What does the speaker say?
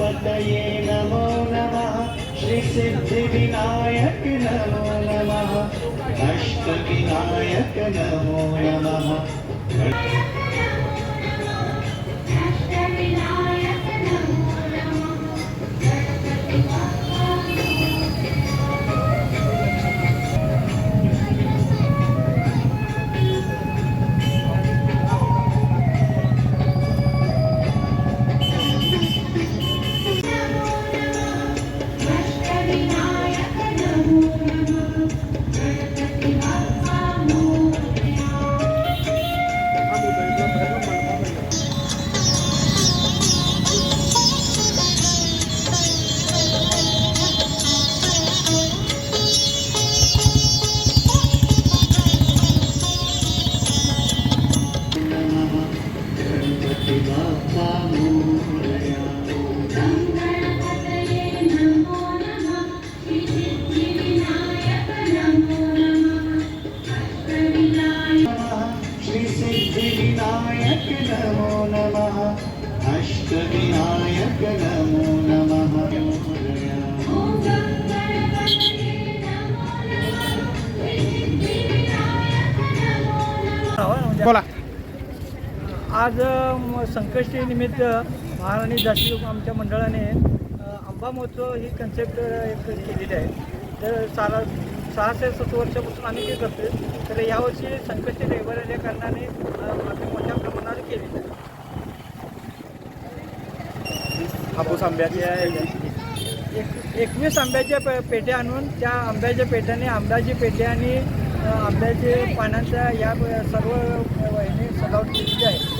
गणपतये नमो नमः। श्रीसिद्धिविनायक नमो नमः। अष्टविनायक नमो नमः। बोला. आज संकष्टी निमित्त महाराणी दासी आमच्या मंडळाने आंबा महोत्सव ही कन्सेप्ट एक केलेली आहे. तर सारा सहाशे सत्तर वर्षापासून आम्ही ते करतो तर यावर्षी संकष्टी रविवार आल्या कारणाने आम्ही मोठ्या प्रमाणावर केलेलं आहे. हापूस आंब्याची एक एकवीस आंब्याच्या पे पेट्या आणून त्या आंब्याच्या पेट्याने आंब्याची पेट्या आणि आंब्याचे पानांच्या या सर्व ह्याने सजावट केलेली आहे.